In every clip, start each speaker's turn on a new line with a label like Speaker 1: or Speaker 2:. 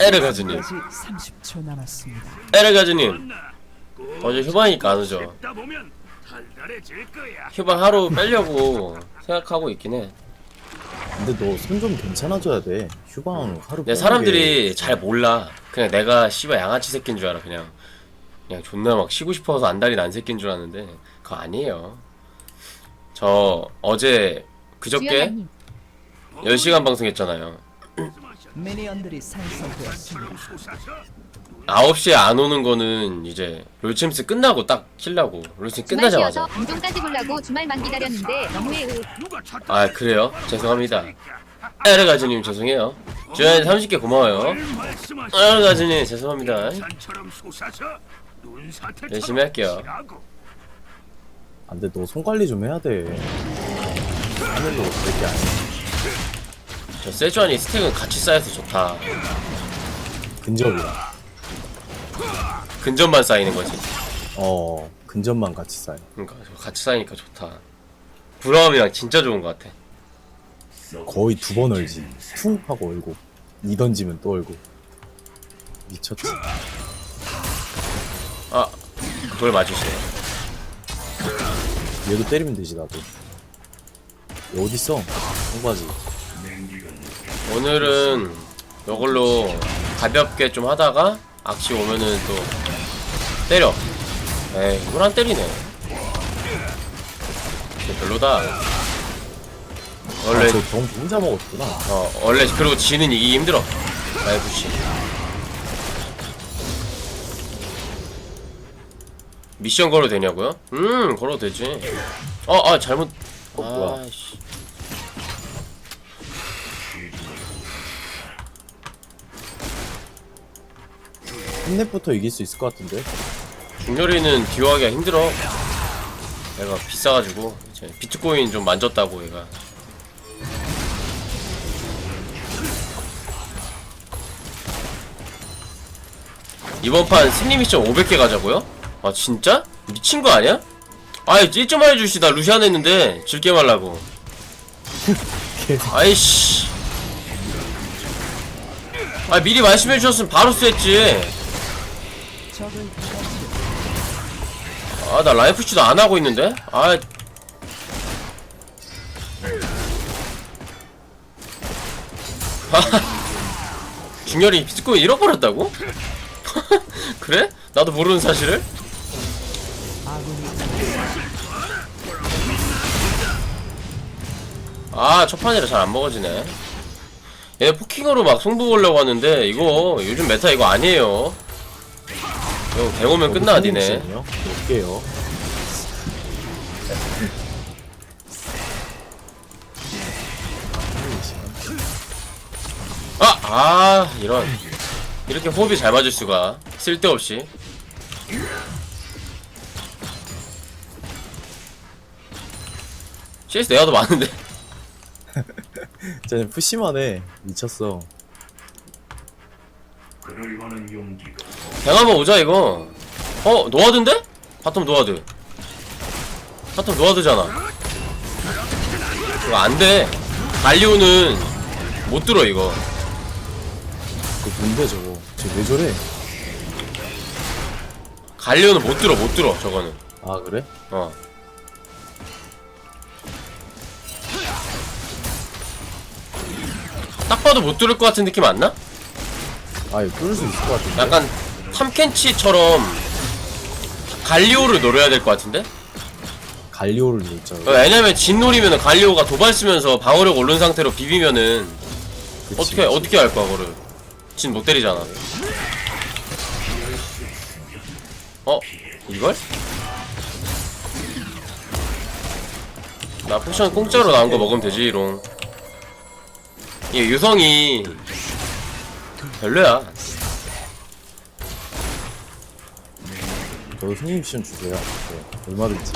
Speaker 1: 에르가즈님.
Speaker 2: 30초 남았습니다.
Speaker 1: 에르가즈님 어제 휴방이니까 안 오죠. 휴방 하루 빼려고 생각하고 있긴 해
Speaker 3: 근데 너 손 좀 괜찮아져야 돼. 휴방 하루. 빼는
Speaker 1: 사람들이
Speaker 3: 게
Speaker 1: 잘 몰라 그냥 내가 씨발 양아치 새끼인 줄 알아 그냥 그냥 존나 막 쉬고 싶어서 안달이 난 새끼인 줄 아는데 그거 아니에요 저 어제 그저께
Speaker 4: 주연아님
Speaker 1: 10시간 방송했잖아요
Speaker 2: 미니언들이 생성되었습니다.
Speaker 5: 솟아서
Speaker 1: 9시에 안 오는 거는 이제 롤챔스 끝나고 딱 키려고 롤챔스 끝나자마자
Speaker 4: 방송까지 보려고 주말만 기다렸는데 너무해
Speaker 1: 아 그래요? 죄송합니다 에르가즈님 죄송해요 주연이 30개 고마워요. 에르가즈님 죄송합니다
Speaker 5: 솟아서 눈사태
Speaker 1: 열심히 할게요.
Speaker 3: 안 돼. 너 손 관리 좀 해야 돼. 하늘로 그렇게 안 해.
Speaker 1: 저 세주안이 스택은 같이 쌓여서 좋다
Speaker 3: 근접이야.
Speaker 1: 근접만 쌓이는 거지
Speaker 3: 어. 근접만 같이 쌓여.
Speaker 1: 그러니까 저 같이 쌓이니까 좋다 브라움이랑 진짜 좋은 것 같아
Speaker 3: 거의 두 번 얼지. 퉁 하고 얼고. 이 던지면 또 얼고. 미쳤지.
Speaker 1: 아 그걸 맞으시네
Speaker 3: 얘도 때리면 되지 나도. 얘 어딨어? 청바지.
Speaker 1: 오늘은 이걸로 가볍게 좀 하다가 악시 오면은 또 때려. 에이 이걸 안 때리네? 별로다. 원래
Speaker 3: 아, 저병 혼자 먹었구나.
Speaker 1: 어 원래 그리고 지는 이기기 힘들어. 라이브씨 미션 걸어도 되냐고요? 음 걸어도 되지. 어아 잘못.
Speaker 3: 어, 뭐야.
Speaker 1: 아씨
Speaker 3: 흰넷부터 이길 수 있을 것 같은데.
Speaker 1: 중렬이는 듀오하기가 힘들어 얘가 비싸가지고 이제 비트코인 좀 만졌다고 얘가 이번 판 승리 미션 500개 가자고요? 아 진짜? 미친 거 아니야? 아이 1점 해주시다 루시안 했는데 질게 말라고 아이씨 아 미리 말씀해 주셨으면 바로 쐈지
Speaker 2: 아
Speaker 1: 나 라이프치도 안 하고 있는데? 아 중열이 비트코인 잃어버렸다고? 그래? 나도 모르는 사실을?
Speaker 2: 아
Speaker 1: 첫 판이라 잘 안 먹어지네 얘 포킹으로 막 승부 보려고 하는데 이거 요즘 메타 이거 아니에요 이거 대오면 끝나 니네
Speaker 3: 몇 개요?
Speaker 1: 아! 아 이런 이렇게 호흡이 잘 맞을 수가 쓸데없이 CS 내가 더 많은데
Speaker 3: 쟤는 푸시만 해. 미쳤어.
Speaker 5: 그럴 만한 용기가
Speaker 1: 갱 한번 오자 이거 어? 노아드인데? 바텀 노아드 바텀 노아드잖아 이거 안돼 갈리오는 못 들어 이거
Speaker 3: 그 뭔데 저거? 쟤왜 저래?
Speaker 1: 갈리오는 못 들어 못 들어 저거는
Speaker 3: 아 그래?
Speaker 1: 어 딱 봐도 못 들을 것 같은 느낌 안 나?
Speaker 3: 아 이거 뚫을 수 있을 것 같은데.
Speaker 1: 약간 탐켄치처럼 갈리오를 노려야 될 것 같은데?
Speaker 3: 갈리오를.
Speaker 1: 어, 왜냐면 진놀이면은 갈리오가 도발 쓰면서 방어력 오른 상태로 비비면은
Speaker 3: 그치,
Speaker 1: 어떻게
Speaker 3: 그치.
Speaker 1: 어떻게 할 거야 그거를 진 못 때리잖아 어? 이걸? 나 포션 공짜로 나온 거 먹으면 되지 롱 이게 유성이 별로야
Speaker 3: 저도 손님 시험 주세요. 네, 얼마든지.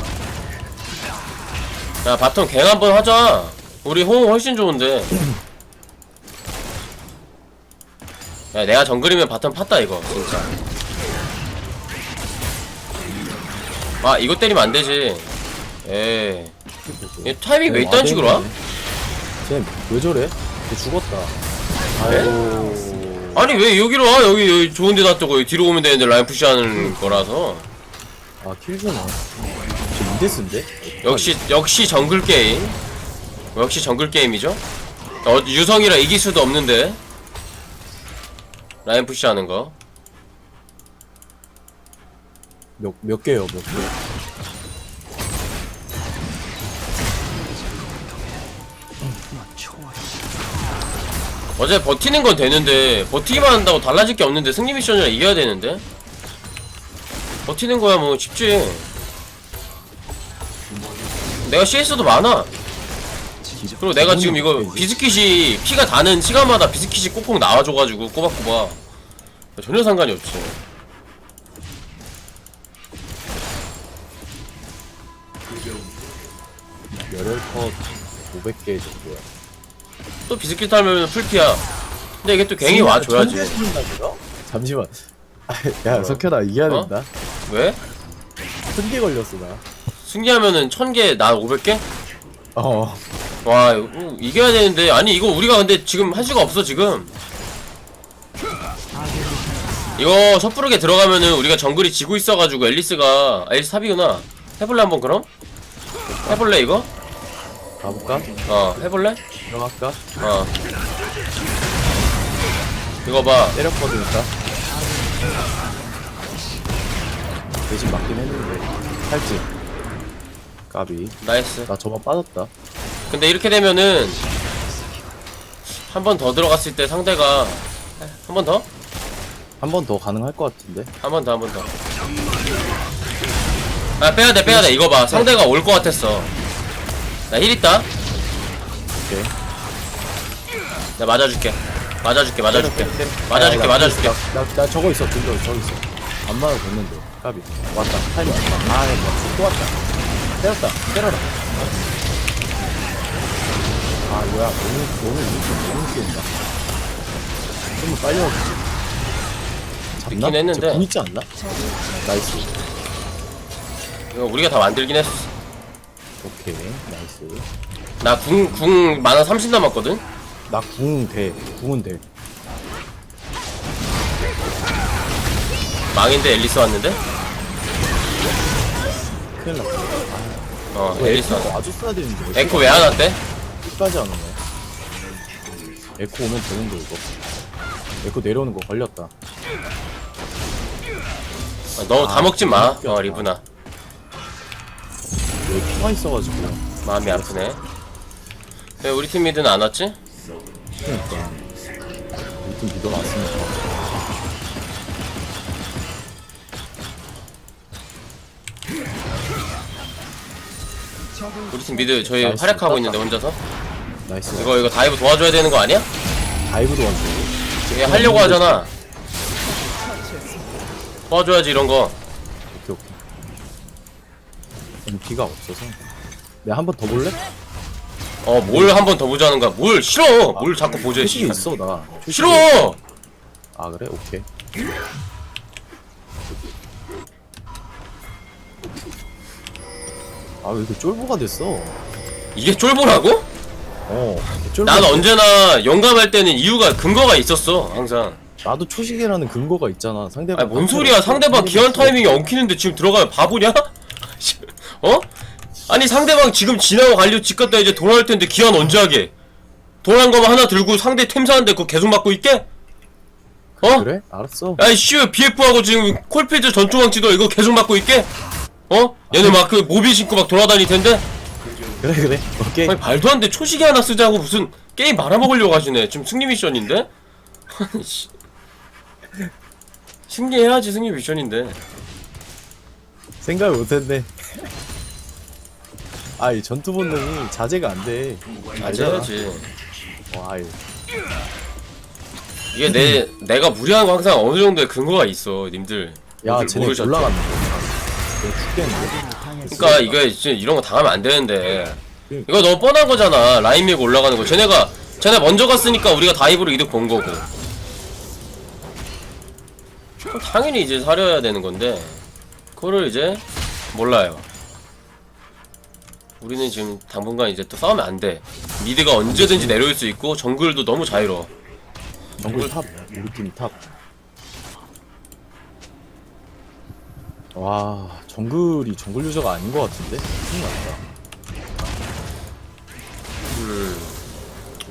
Speaker 1: 야 바텀 갱 한번 하자. 우리 호응 훨씬 좋은데. 야 내가 정글이면 바텀 팠다 이거 진짜. 아 이거 때리면 안 되지. 에이. 얘 타이밍 왜 이딴 식으로 와?
Speaker 3: 쟤왜 저래? 쟤 죽었다. 아이고.
Speaker 1: 아니 왜 여기로 와? 여기 여기 좋은 데 놔두고 여기 뒤로 오면 되는데 라인 푸시하는 거라서
Speaker 3: 아 킬주네 저 인데스인데?
Speaker 1: 역시 역시 정글 게임. 역시 정글 게임이죠? 어, 유성이라 이길 수도 없는데. 라인 푸시하는 거.
Speaker 3: 몇, 몇 개요 몇 개?
Speaker 1: 어제 버티는 건 되는데 버티기만 한다고 달라질 게 없는데 승리 미션이라 이겨야 되는데 버티는 거야 뭐 쉽지 내가 CS도 많아. 그리고 내가 지금 이거 비스킷이 피가 다는 시간마다 비스킷이 꼭꼭 나와줘가지고 꼬박꼬박. 전혀 상관이 없지.
Speaker 3: 열혈 컷 500개 정도야.
Speaker 1: 또 비스킷 하면 풀피야. 근데 이게 또 괜히 와줘야지?
Speaker 3: 잠시만. 아, 야 석현아 이겨야
Speaker 1: 어?
Speaker 3: 된다
Speaker 1: 왜?
Speaker 3: 천개 걸렸어 나
Speaker 1: 승리하면은 1000개 나 500개?
Speaker 3: 어,
Speaker 1: 와 이거 이겨야 되는데 아니 이거 우리가 근데 지금 할 수가 없어 지금 이거 섣부르게 들어가면은 우리가 정글이 지고 있어가지고 앨리스가 아, 앨리스 탑이구나 해볼래 한번 그럼? 해볼래 이거?
Speaker 3: 가볼까?
Speaker 1: 어 해볼래?
Speaker 3: 들어갈까?
Speaker 1: 어 이거 봐
Speaker 3: 때렸거든 일단 대신 맞긴 했는데 살지 까비
Speaker 1: 나이스
Speaker 3: 나 저만 빠졌다
Speaker 1: 근데 이렇게 되면은 한 번 더 들어갔을 때 상대가 한 번 더?
Speaker 3: 한 번 더 가능할 것 같은데
Speaker 1: 한 번 더, 한 번 더. 아, 빼야돼, 빼야돼. 이거 봐. 상대가 올 것 같았어. 나 힐 있다.
Speaker 3: 오케이
Speaker 1: 나 맞아줄게. 맞아줄게, 맞아줄게. 맞아줄게, 맞아줄게.
Speaker 3: 나, 나, 나 저거 있어 저거 저거 있어 안 맞아도 됐는데 까비. 왔다. 타이밍 왔다. 아네 또 왔다. 때렸다. 때려라. 아 뭐야. 너무 너무 이렇게 너무 뛰었다 좀 빨리 와주지. 잡나?
Speaker 1: 했는데.
Speaker 3: 쟤궁 있지 않나? 나이스.
Speaker 1: 이거 우리가 다 만들긴 했어.
Speaker 3: 오케이. 나이스.
Speaker 1: 나 궁, 궁 만화 30 남았거든?
Speaker 3: 나궁돼. 궁은 돼
Speaker 1: 망인데 앨리스 왔는데?
Speaker 3: 큰일 났다
Speaker 1: 어,
Speaker 3: 이거
Speaker 1: 앨리스 왔어.
Speaker 3: 와줬어야 되는데
Speaker 1: 에코 왜 안 왔대?
Speaker 3: 끝까지 안 오네 에코 오면 되는데 이거 에코 내려오는 거 걸렸다
Speaker 1: 어, 너다
Speaker 3: 아,
Speaker 1: 먹지 마. 어, 리브나.
Speaker 3: 여기 피가 있어가지고
Speaker 1: 마음이 아프네. 왜 우리 팀 미드는 안 왔지?
Speaker 3: 우리 팀 믿어 놨으니까
Speaker 1: 우리 팀 미드 저희
Speaker 3: 나이스,
Speaker 1: 활약하고. 있는데 혼자서?
Speaker 3: 나이스
Speaker 1: 이거, 이거 다이브 도와줘야 되는 거 아니야?
Speaker 3: 다이브도 완주
Speaker 1: 얘 하려고 하잖아. 도와줘야지 이런 거.
Speaker 3: 오케이 오케이 음, 피가 없어서 내가 한 번 더 볼래?
Speaker 1: 어, 뭘 한 번 더 보자는 거야. 뭘 싫어. 뭘 자꾸 보자.
Speaker 3: 표식이
Speaker 1: 씨.
Speaker 3: 있어 나 표식이
Speaker 1: 싫어.
Speaker 3: 아 그래? 오케이 아 왜 이렇게 쫄보가 됐어
Speaker 1: 이게 쫄보라고?
Speaker 3: 어 쫄보
Speaker 1: 난 언제나 영감할 때는 이유가 근거가 있었어. 항상.
Speaker 3: 나도 초식이라는 근거가 있잖아 상대방
Speaker 1: 아니 뭔 소리야? 상대방 기한 타이밍이 엉키는데 지금 들어가면 바보냐? 어? 아니 상대방 지금 지나고 갈려 집 갔다 이제 돌아올 텐데 기한 언제 하게? 돌아온 거만 하나 들고 상대 템 사는데 그거 계속 맞고 있게? 어?
Speaker 3: 그래? 알았어
Speaker 1: 아이 씨왜 BF하고 지금 콜필드 전투망치도 이거 계속 맞고 있게? 어? 얘네 막 그 모빌 신고 막 돌아다닐 텐데?
Speaker 3: 그래 그래. 오케이.
Speaker 1: 아니 말도 안 돼. 초식이 하나 쓰자고 무슨 게임 말아먹으려고 하시네. 지금 승리 미션인데? 아니 씨. 승리해야지 승리 미션인데.
Speaker 3: 생각을 못했네. 아이 전투 본능이 자제가 안돼.
Speaker 1: 맞아야지.
Speaker 3: 아이.
Speaker 1: 이게 내 내가 무리한 거 항상 어느 정도의 근거가 있어 님들.
Speaker 3: 야 쟤네 내가 죽겠는데?
Speaker 1: 그러니까 이거 진짜 이런 거 당하면 안 되는데. 이거 너무 뻔한 거잖아. 라인 밀고 올라가는 거. 쟤네가 쟤네 먼저 갔으니까 우리가 다이브로 이득 본 거고. 당연히 이제 사려야 되는 건데. 그거를 이제 몰라요. 우리는 지금 당분간 이제 또 싸우면 안돼. 미드가 언제든지 내려올 수 있고 정글도 너무 자유로워.
Speaker 3: 정글 탑 우리 팀 탑. 와 정글이 정글 유저가 아닌 것 같은데? 큰일 났다.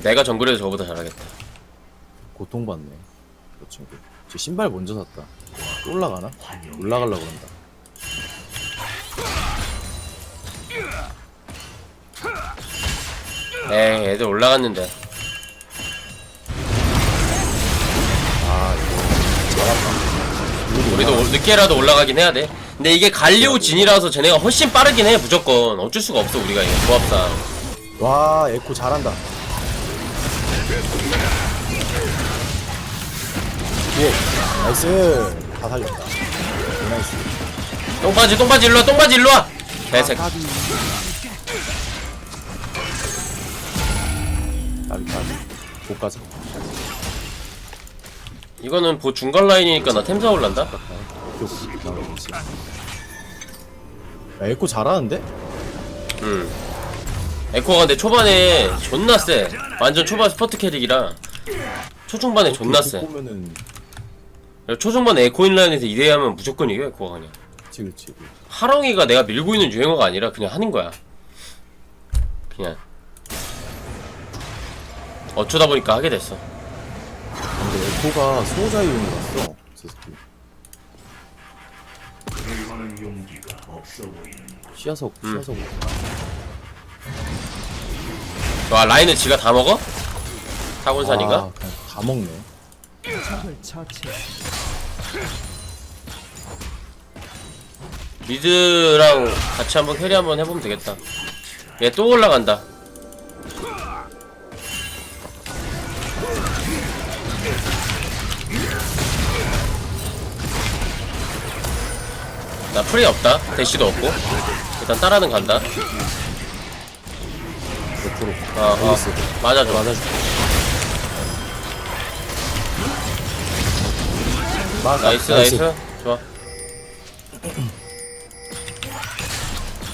Speaker 1: 내가 정글에서 저보다 잘하겠다
Speaker 3: 고통받네. 그 친구. 저 신발 먼저 샀다. 또 올라가나? 올라가려고 그런다.
Speaker 1: 에이 애들 올라갔는데 우리도 올- 늦게라도 올라가긴 해야 돼. 근데 이게 갈리오 진이라서 쟤네가 훨씬 빠르긴 해 무조건. 어쩔 수가 없어 우리가 이거 조합상.
Speaker 3: 와 에코 잘한다. 예 나이스. 다 살렸다. 나이스.
Speaker 1: 똥바지 똥바지 일로 와 똥바지 일로와. 개색.
Speaker 3: 까비. 까비 까비. 못 가자
Speaker 1: 이거는 보 중간 라인이니까 나 템사 올란다
Speaker 3: 야 에코 잘하는데?
Speaker 1: 음. 에코가 근데 초반에 존나 세 완전 초반 스퍼트 캐릭이라. 초중반에 존나 세
Speaker 3: 보면은
Speaker 1: 초중반에 에코 인 라인에서 2대2하면 무조건 이겨 에코가 그냥.
Speaker 3: 그치 그치.
Speaker 1: 하렁이가 내가 밀고 있는 유행어가 아니라 그냥 하는 거야. 그냥. 어쩌다 보니까 하게 됐어
Speaker 3: 근데 에코가 수호자 이용을 갔어 제 새끼
Speaker 5: 일하는 용기가 없어 보이는
Speaker 3: 시야석
Speaker 1: 음.
Speaker 3: 시야석
Speaker 1: 와 라인을 지가 다 먹어? 타곤산이가?
Speaker 3: 아, 그냥 다 먹네.
Speaker 1: 미드랑 같이 한번 캐리 한번 해보면 되겠다 얘 또 올라간다 나 프리 없다. 대시도 없고. 일단 따라는 간다.
Speaker 3: 옆으로
Speaker 1: 어, 어.
Speaker 3: 알겠어.
Speaker 1: 맞아줘.
Speaker 3: 맞아줄게 맞아.
Speaker 1: 나이스 나이스. 좋아.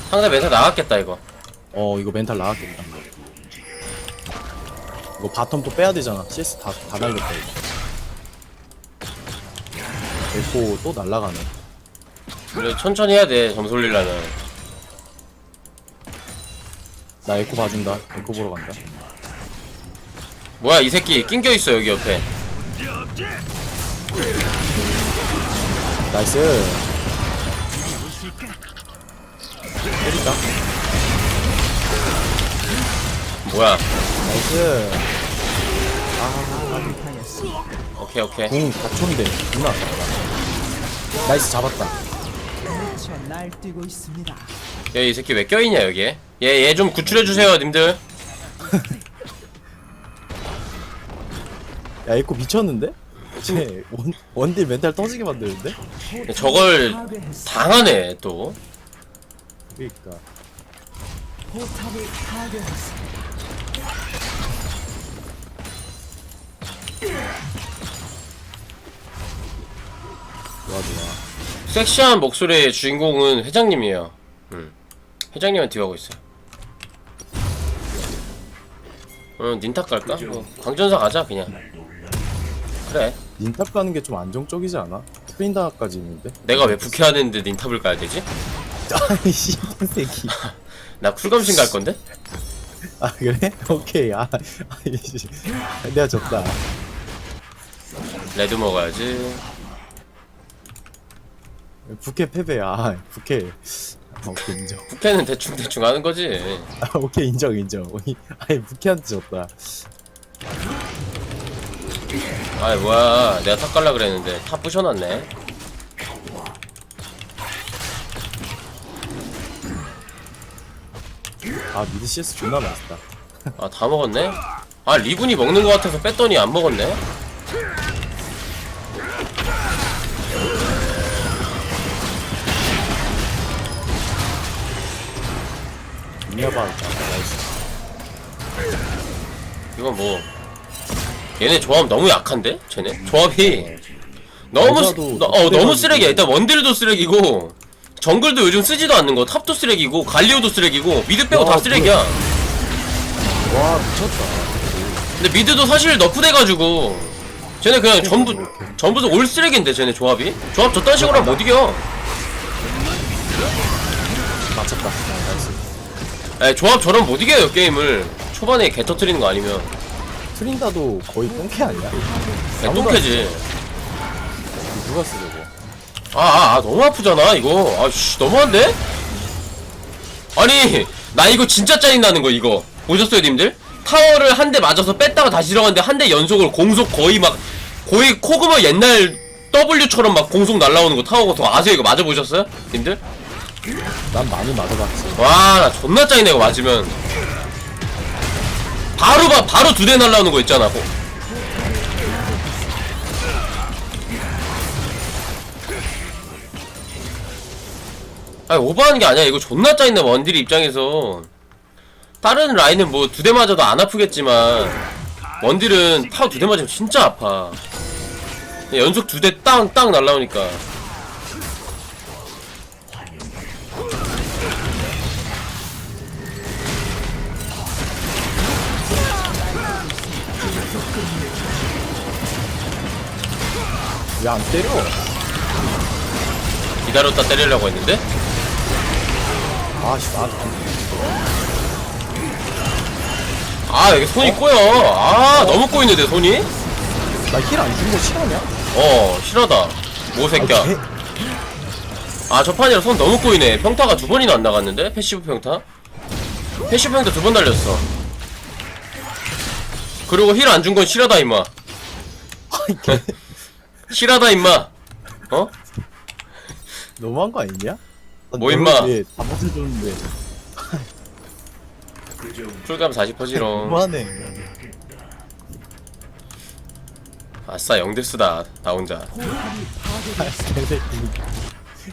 Speaker 1: 상대 메타 나갔겠다 이거.
Speaker 3: 어 이거 멘탈 나갔겠다. 이거 바텀 또 빼야 되잖아. CS 다, 다 날렸다 이거. 에코 또 날라가네
Speaker 1: 그래 천천히 해야 돼 점수 올리려면.
Speaker 3: 나 에코 봐준다. 에코 보러 간다.
Speaker 1: 뭐야 이 새끼 낑겨 있어 여기 옆에.
Speaker 3: 나이스. 때리자.
Speaker 1: 뭐야?
Speaker 3: 나이스.
Speaker 2: 하였습니다.
Speaker 1: 오케이 오케이.
Speaker 3: 궁 4초인데 존나. 아깝다 나이스 잡았다
Speaker 2: 날뛰고 있습니다.
Speaker 1: 야 이 새끼 왜 껴있냐 여기에 얘 얘 좀 구출해주세요 님들
Speaker 3: 야 에코 미쳤는데? 쟤 원, 원딜 멘탈 터지게 만드는데?
Speaker 1: 저걸
Speaker 2: 파괴했습니다.
Speaker 1: 당하네 또
Speaker 3: 그니까
Speaker 2: 포탑을 파괴했습니다.
Speaker 3: 좋아 좋아
Speaker 1: 섹시한 목소리의 주인공은 회장님이에요 음. 회장님한테 뒤하고 있어 응 닌탁 갈까? 뭐, 광전사 가자 그냥 그래
Speaker 3: 닌탑 가는 게 좀 안정적이지 않아? 스페인다까지 있는데?
Speaker 1: 내가 왜 부캐하는데 닌탑을 가야 되지?
Speaker 3: 아니 씨발 새끼
Speaker 1: 나 쿨감신 갈 건데?
Speaker 3: 아 그래? 오케이 아 아니 씨 내가 졌다
Speaker 1: 레드 먹어야지
Speaker 3: 부캐 패배야 부캐. 아, 오케이 인정.
Speaker 1: 부캐는 대충 대충 하는 거지.
Speaker 3: 아 오케이 인정 인정. 아니 부캐한테 졌다.
Speaker 1: 아이 뭐야. 내가 탑 갈라 그랬는데 탑 부셔놨네.
Speaker 3: 아 미드 CS 존나 맛있다.
Speaker 1: 아 다 먹었네? 아 리븐이 먹는 거 같아서 뺐더니 안 먹었네?
Speaker 3: 나이스
Speaker 1: 이건 뭐 얘네 조합 너무 약한데? 쟤네? 조합이 너무 쓰, 너, 어 너무. 쓰레기야. 일단 원딜도 쓰레기고 정글도 요즘 쓰지도 않는 거 탑도 쓰레기고 갈리오도 쓰레기고 미드 빼고 다
Speaker 3: 와,
Speaker 1: 쓰레기야.
Speaker 3: 와 미쳤다.
Speaker 1: 근데 미드도 사실 너프돼가지고 쟤네 그냥 전부 전부 다올 쓰레기인데 쟤네 조합이? 조합 저딴 식으로 하면 못 이겨.
Speaker 3: 맞췄다
Speaker 1: 에 조합 저런 못 이겨요 게임을 초반에 개 터트리는 거 아니면
Speaker 3: 트린다도 거의 똥캐 아니야?
Speaker 1: 그냥 똥캐지
Speaker 3: 누가 쓰 저거
Speaker 1: 아, 아, 아 너무 아프잖아 이거 아씨 너무한데? 아니 나 이거 진짜 짜증나는 거 이거 보셨어요 님들? 타워를 한 대 맞아서 뺐다가 다시 들어갔는데 한 대 연속으로 공속 거의 막 거의 코그마 옛날 W처럼 막 공속 날라오는 거 타워가 더 아세요 이거 맞아보셨어요? 님들?
Speaker 3: 난 많이 맞아봤지.
Speaker 1: 와 나 존나 짜증나 이거 맞으면. 바로 봐 바로 두 대 날라오는 거 있잖아 고. 아니 오버하는 게 아니야. 이거 존나 짜증나 원딜 입장에서. 다른 라인은 뭐 두 대 맞아도 안 아프겠지만 원딜은 타워 두 대 맞으면 진짜 아파. 연속 두 대 땅 땅 날라오니까
Speaker 3: 왜안 때려?
Speaker 1: 기다렸다 때리려고 했는데?
Speaker 3: 아씨 나한테
Speaker 1: 아 여기 손이 꼬여. 아 너무 꼬이는데 손이?
Speaker 3: 나힐 안준거 싫어냐?
Speaker 1: 어 실하다. 뭐 새끼야?
Speaker 3: 아, 개-
Speaker 1: 아 저 판이라 손 너무 꼬이네. 평타가 두 번이나 안 나갔는데? 패시브 평타? 패시브 평타 두 번 달렸어 그리고 힐 안 준 건 실하다 임마. 실하다 임마. 어?
Speaker 3: 너무한 거 아니냐?
Speaker 1: 뭐 임마?
Speaker 3: 밥맛을 줬는데.
Speaker 5: 그저
Speaker 1: 풀감 40%지롱.
Speaker 3: 너무하네.
Speaker 1: 아싸 영데스다 나 혼자.
Speaker 3: 개새끼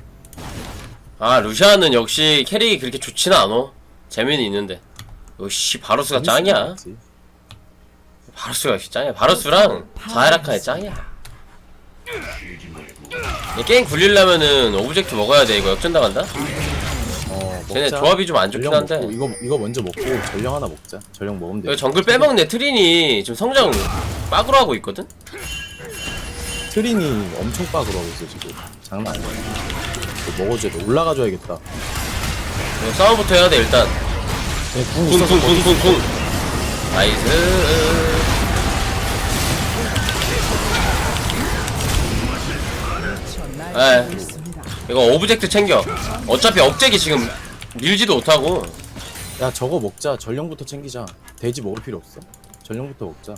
Speaker 1: 아 루시아는 역시 캐릭이 그렇게 좋지는 않어 재미는 있는데. 역시 바로스가 짱이야 바로스가 역시 짱이야. 바로스랑 자이라카의 짱이야. 이 게임 굴리려면은 오브젝트 먹어야 돼. 이거 역전 당한다?
Speaker 3: 어
Speaker 1: 쟤네
Speaker 3: 먹자.
Speaker 1: 조합이 좀 안 좋긴
Speaker 3: 전령
Speaker 1: 한데.
Speaker 3: 먹고, 이거 이거 먼저 먹고 전령 하나 먹자. 전령 먹으면 돼.
Speaker 1: 정글 빼먹네 트린이 지금 성장 빡으로 하고 있거든?
Speaker 3: 트린이 엄청 빡으로 하고 있어 지금. 장난 아니야. 이거 먹어줘야 돼. 올라가줘야겠다.
Speaker 1: 이거 싸움부터 해야 돼 일단.
Speaker 3: 그냥 궁 있어서
Speaker 1: 쿵쿵쿵쿵쿵 나이스 에이.
Speaker 2: 날뛰고 있습니다.
Speaker 1: 이거 오브젝트 챙겨. 어차피 억제기 지금 밀지도 못하고.
Speaker 3: 야 저거 먹자. 전령부터 챙기자. 돼지 먹을 필요 없어? 전령부터 먹자.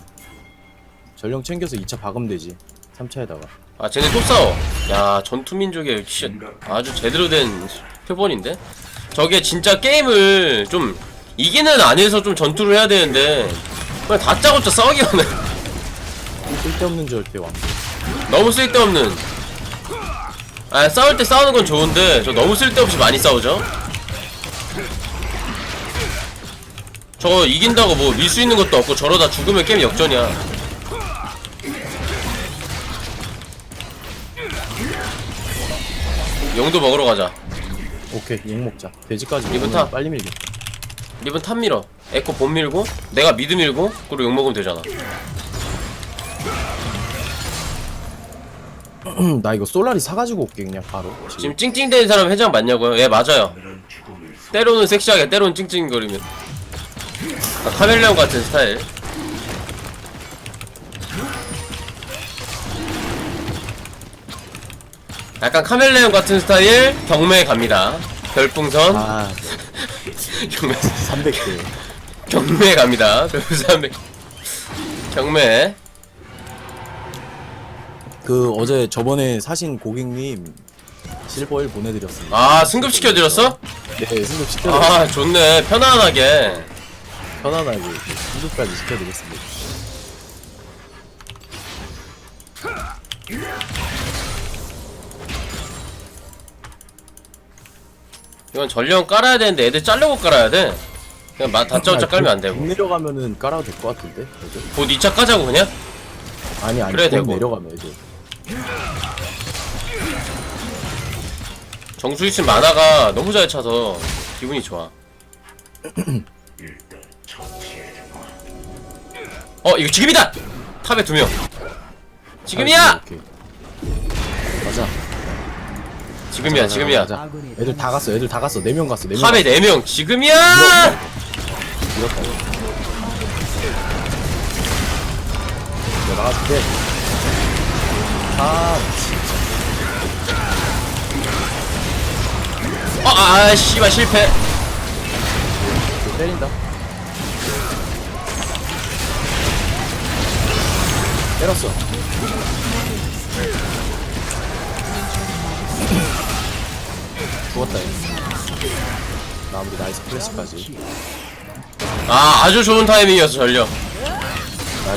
Speaker 3: 전령 챙겨서 2차 박으면 되지. 3차에다가.
Speaker 1: 아 쟤네 또 싸워. 야 전투민족의 시, 아주 제대로 된 표본인데? 저게 진짜 게임을 좀 이기는 안에서 좀 전투를 해야 되는데 그냥 다짜고짜 싸우기만 해.
Speaker 3: 쓸데없는 절대 왕.
Speaker 1: 너무 쓸데없는 아 싸울 때 싸우는 건 좋은데 저 너무 쓸데없이 많이 싸우죠? 저거 이긴다고 뭐 밀 수 있는 것도 없고 저러다 죽으면 게임 역전이야. 용도 먹으러 가자.
Speaker 3: 오케이 용 먹자. 돼지까지 먹으면
Speaker 1: 타.
Speaker 3: 빨리 밀게
Speaker 1: 리븐 탑 밀어. 에코 본 밀고 내가 미드 밀고 그리고 용 먹으면 되잖아
Speaker 3: 나 이거 솔라리 사가지고 올게 그냥 바로.
Speaker 1: 지금 찡찡대는 사람 회장 맞냐고요? 예 맞아요. 때로는 섹시하게 때로는 찡찡거리면. 아, 카멜레온 같은 스타일. 약간 카멜레온 같은 스타일 경매 갑니다. 별풍선.
Speaker 3: 아
Speaker 1: 경매.
Speaker 3: 300개.
Speaker 1: 경매 갑니다. 별풍선 경매
Speaker 3: 그 어제 저번에 사신 고객님 실버일 보내드렸습니다
Speaker 1: 아 승급시켜드렸어?
Speaker 3: 네 승급 시켜드렸
Speaker 1: 아 좋네 편안하게
Speaker 3: 편안하게 승급까지 시켜드렸습니다
Speaker 1: 이건 전령 깔아야 되는데 애들 자르고 깔아야 돼 그냥 마 다짜고짜 깔면 안 되고
Speaker 3: 내려가면은 깔아도 될 것 같은데?
Speaker 1: 곧 2차 까자고 그냥?
Speaker 3: 아니 아니
Speaker 1: 그래,
Speaker 3: 곧
Speaker 1: 되고.
Speaker 3: 내려가면 애들
Speaker 1: 정수 있으면 만화가 너무 잘 차서 기분이 좋아. 어 이거 지금이다! 탑에 두 명 지금이야!
Speaker 3: 오케이. 맞아.
Speaker 1: 지금이야 지금이야
Speaker 3: 맞아.
Speaker 2: 아군이
Speaker 3: 애들 다 갔어. 애들 다 갔어. 네 명 갔어. 네 명.
Speaker 1: 탑에 4명 지금이야!
Speaker 3: 이렇다. 내가 나가줄게. 아,
Speaker 1: 어, 아 씨발 실패
Speaker 3: 때린다. 때렸어. 죽었다 얘. 마무리 나이스 플래시까지.
Speaker 1: 아 아주 좋은 타이밍이었어 전력.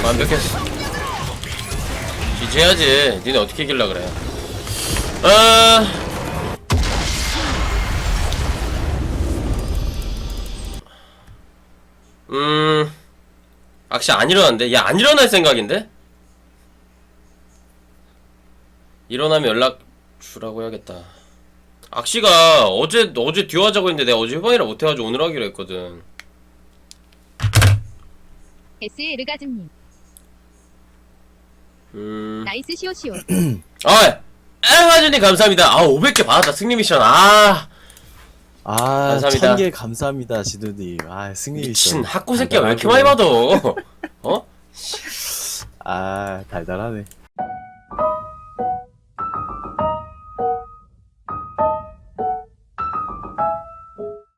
Speaker 1: 완벽했어 지지해야지. 니네 어떻게 이길라 그래? 아 음... 악시 안 일어났는데? 야 안 일어날 생각인데? 일어나면 연락 주라고 해야겠다. 악시가 어제 어제 듀오 하자고 했는데 내가 어제 휴방이라 못해가지고 오늘 하기로 했거든.
Speaker 4: S 르가즘님
Speaker 1: 음.
Speaker 4: 나이스 시오시오.
Speaker 1: 아, 앵아주님 감사합니다. 아, 500개 받았다. 승리 미션. 아,
Speaker 3: 아,
Speaker 1: 감사합니다.
Speaker 3: 천개 감사합니다, 지도님. 아, 승리
Speaker 1: 미친
Speaker 3: 미션.
Speaker 1: 학고 새끼 왜 이렇게 많이 받아? 어?
Speaker 3: 아, 달달하네.